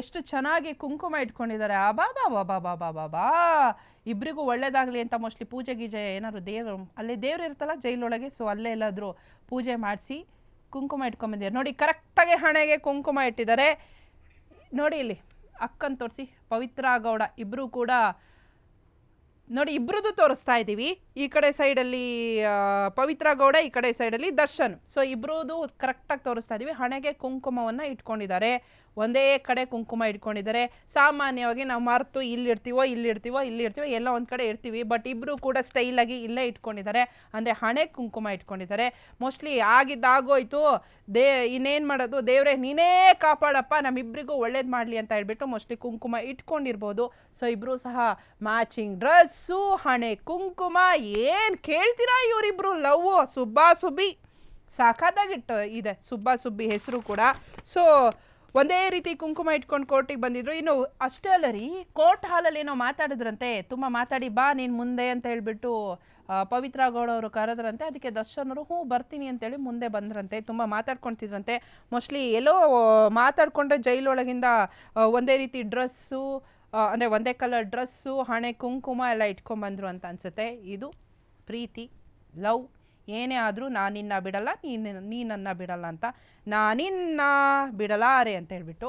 ಎಷ್ಟು ಚೆನ್ನಾಗಿ ಕುಂಕುಮ ಇಟ್ಕೊಂಡಿದ್ದಾರೆ. ಆ ಬಾ ಬಾ ಬಾ ಬಾ ಬಾ ಬಾ ಬಾ ಇಬ್ಬರಿಗೂ ಒಳ್ಳೇದಾಗಲಿ ಅಂತ ಮೋಸ್ಟ್ಲಿ ಪೂಜೆ ಗೀಜೆ ಏನಾದ್ರು ದೇವರು, ಅಲ್ಲಿ ದೇವ್ರು ಇರ್ತಲ್ಲ ಜೈಲೊಳಗೆ ಸೊ ಅಲ್ಲೇ ಎಲ್ಲಾದರೂ ಪೂಜೆ ಮಾಡಿಸಿ ಕುಂಕುಮ ಇಟ್ಕೊಂಬಂದಿದ್ದಾರೆ. ನೋಡಿ, ಕರೆಕ್ಟಾಗಿ ಹಣೆಗೆ ಕುಂಕುಮ ಇಟ್ಟಿದ್ದಾರೆ. ನೋಡಿ ಇಲ್ಲಿ, ಅಕ್ಕನ ತೋರಿಸಿ ಪವಿತ್ರ ಗೌಡ ಇಬ್ಬರೂ ಕೂಡ ನೋಡಿ ಇಬ್ರದ್ದು ತೋರಿಸ್ತಾ ಇದ್ದೀವಿ ಈ ಕಡೆ ಸೈಡಲ್ಲಿ ಪವಿತ್ರ ಗೌಡ, ಈ ಕಡೆ ಸೈಡಲ್ಲಿ ದರ್ಶನ್. ಸೊ ಇಬ್ರದ್ದು ಕರೆಕ್ಟಾಗಿ ತೋರಿಸ್ತಾ ಇದ್ದೀವಿ ಹಣೆಗೆ ಕುಂಕುಮವನ್ನು ಇಟ್ಕೊಂಡಿದ್ದಾರೆ. ಒಂದೇ ಕಡೆ ಕುಂಕುಮ ಇಟ್ಕೊಂಡಿದ್ದಾರೆ. ಸಾಮಾನ್ಯವಾಗಿ ನಾವು ಮರೆತು ಇಲ್ಲಿರ್ತೀವೋ ಇಲ್ಲಿರ್ತೀವೋ ಇಲ್ಲಿರ್ತೀವೋ, ಎಲ್ಲ ಒಂದು ಕಡೆ ಇರ್ತೀವಿ. ಬಟ್ ಇಬ್ಬರು ಕೂಡ ಸ್ಟೈಲಾಗಿ ಇಲ್ಲೇ ಇಟ್ಕೊಂಡಿದ್ದಾರೆ. ಅಂದರೆ ಹಣೆ ಕುಂಕುಮ ಇಟ್ಕೊಂಡಿದ್ದಾರೆ. ಮೋಸ್ಟ್ಲಿ ಆಗಿದ್ದಾಗೋಯ್ತು. ದೇ, ಇನ್ನೇನು ಮಾಡೋದು? ದೇವರೇ, ನೀನೇ ಕಾಪಾಡಪ್ಪ. ನಮ್ಮಿಬ್ಬರಿಗೂ ಒಳ್ಳೇದು ಮಾಡಲಿ ಅಂತ ಹೇಳ್ಬಿಟ್ಟು ಮೋಸ್ಟ್ಲಿ ಕುಂಕುಮ ಇಟ್ಕೊಂಡಿರ್ಬೋದು. ಸೊ ಇಬ್ಬರು ಸಹ ಮ್ಯಾಚಿಂಗ್ ಡ್ರೆಸ್ಸು ಹಣೆ, ಕುಂಕುಮ, ಏನು ಕೇಳ್ತೀರಾ ಇವರಿಬ್ರು? ಲವ್ ಸುಬ್ಬಾ, ಸುಬ್ಬಿ. ಸಾಕಾದಾಗಿಟ್ಟು ಇದೆ, ಸುಬ್ಬಾ, ಸುಬ್ಬಿ ಹೆಸರು ಕೂಡ. ಸೊ ಒಂದೇ ರೀತಿ ಕುಂಕುಮ ಇಟ್ಕೊಂಡು ಕೋರ್ಟಿಗೆ ಬಂದಿದ್ರು. ಇನ್ನು ಅಷ್ಟೇ ಅಲ್ಲ ರೀ, ಕೋರ್ಟ್ ಹಾಲಲ್ಲಿ ಏನೋ ಮಾತಾಡಿದ್ರಂತೆ. ತುಂಬ ಮಾತಾಡಿ ಬಾ, ನೀನು ಮುಂದೆ ಅಂತ ಹೇಳ್ಬಿಟ್ಟು ಪವಿತ್ರ ಗೌಡ ಅವರು ಕರೆದ್ರಂತೆ. ಅದಕ್ಕೆ ದರ್ಶನರು, ಹ್ಞೂ, ಬರ್ತೀನಿ ಅಂತೇಳಿ ಮುಂದೆ ಬಂದ್ರಂತೆ. ತುಂಬ ಮಾತಾಡ್ಕೊಳ್ತಿದ್ರಂತೆ ಮೋಸ್ಟ್ಲಿ ಎಲ್ಲೋ ಮಾತಾಡ್ಕೊಂಡ್ರೆ ಜೈಲೊಳಗಿಂದ ಒಂದೇ ರೀತಿ ಡ್ರೆಸ್ಸು ಅಂದರೆ ಒಂದೇ ಕಲರ್ ಡ್ರೆಸ್ಸು ಹಣೆ, ಕುಂಕುಮ ಎಲ್ಲ ಇಟ್ಕೊಂಬಂದ್ರು ಅಂತ ಅನ್ಸುತ್ತೆ. ಇದು ಪ್ರೀತಿ, ಲವ್, ಏನೇ ಆದರೂ ನಾನಿನ್ನ ಬಿಡಲ್ಲ, ನೀನು, ನೀನನ್ನು ಬಿಡಲ್ಲ ಅಂತ. ನಾನಿನ್ನ ಬಿಡಲಾರೆ ಅಂತ ಹೇಳ್ಬಿಟ್ಟು